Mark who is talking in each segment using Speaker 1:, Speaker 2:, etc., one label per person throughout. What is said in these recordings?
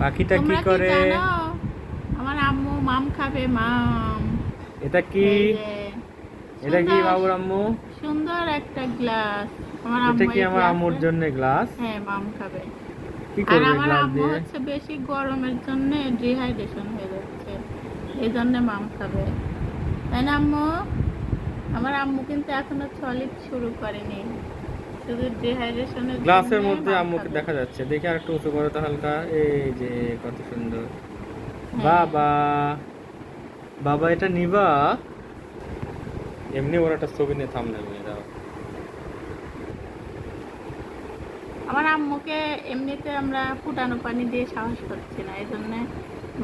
Speaker 1: পাখিটা কি করে?
Speaker 2: আমার আম্মু মাম খাবে মাম।
Speaker 1: এটা কি? এটা কি বাবুর আম্মু?
Speaker 2: সুন্দর একটা গ্লাস। আমার আম্মু
Speaker 1: এটা
Speaker 2: কি
Speaker 1: আমার আম্মুর জন্য গ্লাস?
Speaker 2: হ্যাঁ মাম খাবে।
Speaker 1: কি করবে
Speaker 2: আমার
Speaker 1: গ্লাস
Speaker 2: আম্মু
Speaker 1: দিয়ে?
Speaker 2: হচ্ছে বেশি গরমের জন্য ডিহাইড্রেশন হয়ে যাচ্ছে। এই জন্য মাম খাবে। তাই না আম্মু? আমার আম্মু কিন্তু এখনও সলিড শুরু করেনি।
Speaker 1: গ্লাসের মধ্যে আম্মুকে দেখা যাচ্ছে। দেখি আর একটু উঁচু করো তো হালকা। এই যে কত সুন্দর।
Speaker 2: হ্যাঁ।
Speaker 1: বাবা। বাবা এটা নিবা। এমনি ওর একটা ছবি নিয়ে থামলে নিয়ে দাও
Speaker 2: আমার আম্মুকে এমনিতে আমরা ফুটানো পানি দিয়ে সাহস করছি না এই জন্য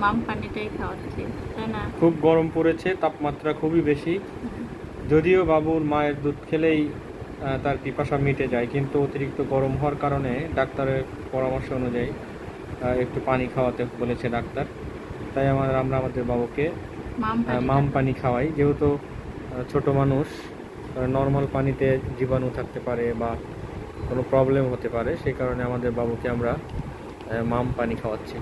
Speaker 2: মাম পানিটাই খাওয়াচ্ছি তাই না?
Speaker 1: খুব গরম পড়েছে তাপমাত্রা খুবই বেশি। যদিও বাবুর মায়ের দুধ খেলেই তার পিপাসা মিটে যায় কিন্তু অতিরিক্ত গরম হওয়ার কারণে ডাক্তারের পরামর্শ অনুযায়ী একটু পানি খাওয়াতে বলেছে ডাক্তার। তাই আমার আমরা আমাদের বাবুকে
Speaker 2: মাম পানি
Speaker 1: খাওয়াই। যেহেতু ছোট মানুষ নর্মাল পানিতে জীবাণু থাকতে পারে বা কোনো প্রবলেম হতে পারে সেই কারণে আমাদের বাবুকে আমরা মাম পানি খাওয়াচ্ছি।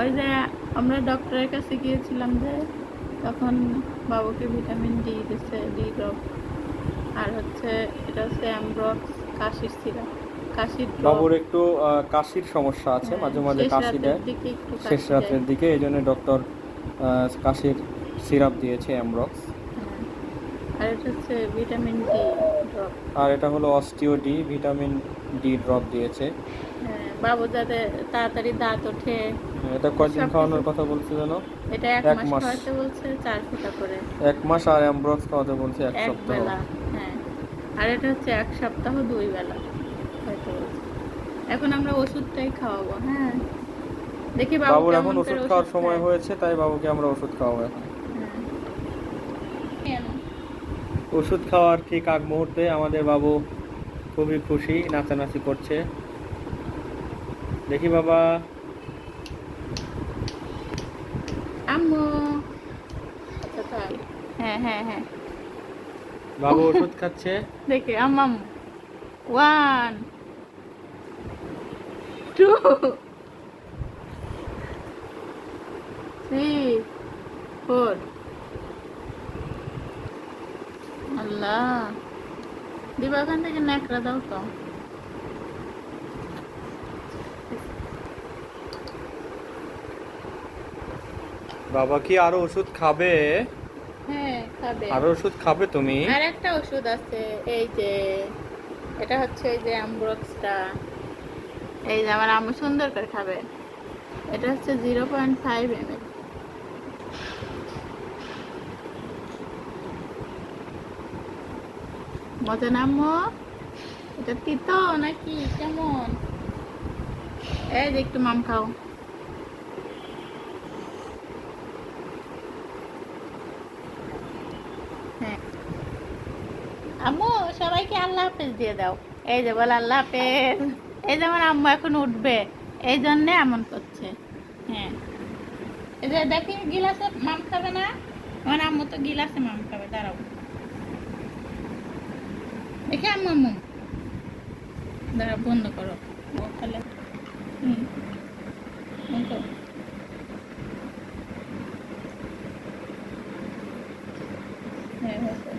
Speaker 2: ওই যে আমরা ডক্টরের কাছে গিয়েছিলাম যে তখন বাবুকে ভিটামিন ডি দিচ্ছে ডি ড্রপ। আর হচ্ছে এটা হচ্ছে অ্যামব্রক্স কাশির সিরাপ। কাশির।
Speaker 1: বাবুর একটু কাশির সমস্যা আছে
Speaker 2: হ্যাঁ,
Speaker 1: মাঝে মাঝে কাশি দেয়। শেষ রাতের দিকে এই জন্য ডক্টর কাশির সিরাপ দিয়েছে অ্যামব্রক্স।
Speaker 2: হ্যাঁ। আর এটা হচ্ছে ভিটামিন ডি ড্রপ।
Speaker 1: আর এটা হলো Osteo D vitamin D drop দিয়েছে।
Speaker 2: হ্যাঁ বাবু যাতে তাড়াতাড়ি দাঁত ওঠে
Speaker 1: এটা কয়দিন খাওয়ানোর কথা বলছিল না
Speaker 2: এটা এক মাস। খাওয়াতে বলছে চার ফুটা করে।
Speaker 1: এক মাস আর অ্যামব্রক্স খাওয়াতে বলছে এক সপ্তাহ।
Speaker 2: হ্যাঁ। আর এটা হচ্ছে এক সপ্তাহ দুই বেলা হয়তো এখন আমরা ওষুধটাই খাওয়াবো হ্যাঁ। দেখি বাবু
Speaker 1: এখন ওষুধ খাওয়ার সময় হয়েছে তাই বাবুকে আমরা ওষুধ খাওয়াবো এখন।
Speaker 2: হ্যাঁ।
Speaker 1: ওষুধ খাওয়ার ঠিক আগ মুহূর্তে আমাদের বাবু খুবই খুশি নাচানাচি করছে। দেখি বাবা
Speaker 2: আম্মু। হ্যাঁ হ্যাঁ হ্যাঁ।
Speaker 1: বাবু ওষুধ খাচ্ছে?
Speaker 2: দেখি আম্মাম ওয়ান টু থ্রি ফোর। আল্লাহ। দিবা ওখান থেকে ন্যাকড়া দাও তো।
Speaker 1: বাবা কি আরও ওষুধ খাবে?
Speaker 2: হ্যাঁ খাবে।
Speaker 1: আরও ওষুধ খাবে তুমি?
Speaker 2: আর একটা ওষুধ আছে এই যে এটা হচ্ছে এই যে অ্যামব্রক্সটা এই যে আমার আম্মু সুন্দর করে খাবে। এটা হচ্ছে zero point five M L. মজা না এটা তিতো নাকি? কেমন? এই যে একটু মাম খাও। আম্মু, সবাইকে আল্লাহ হাফেজ দিয়ে দাও। এই যে বল আল্লাহ হাফেজ। এই যে আমার আম্মু এখন উঠবে। এই জন্যে এমন করছে। হ্যাঁ। এই যে দেখি গিলাসে মাম খাবে না? আমার আম্মু তো গিলাসে মাম খাবে, দাঁড়াও। দেখি আম্মু আম্মু। দাঁড়াও, বন্ধ করো। তাহলে, হুম। হ্যাঁ হ্যাঁ।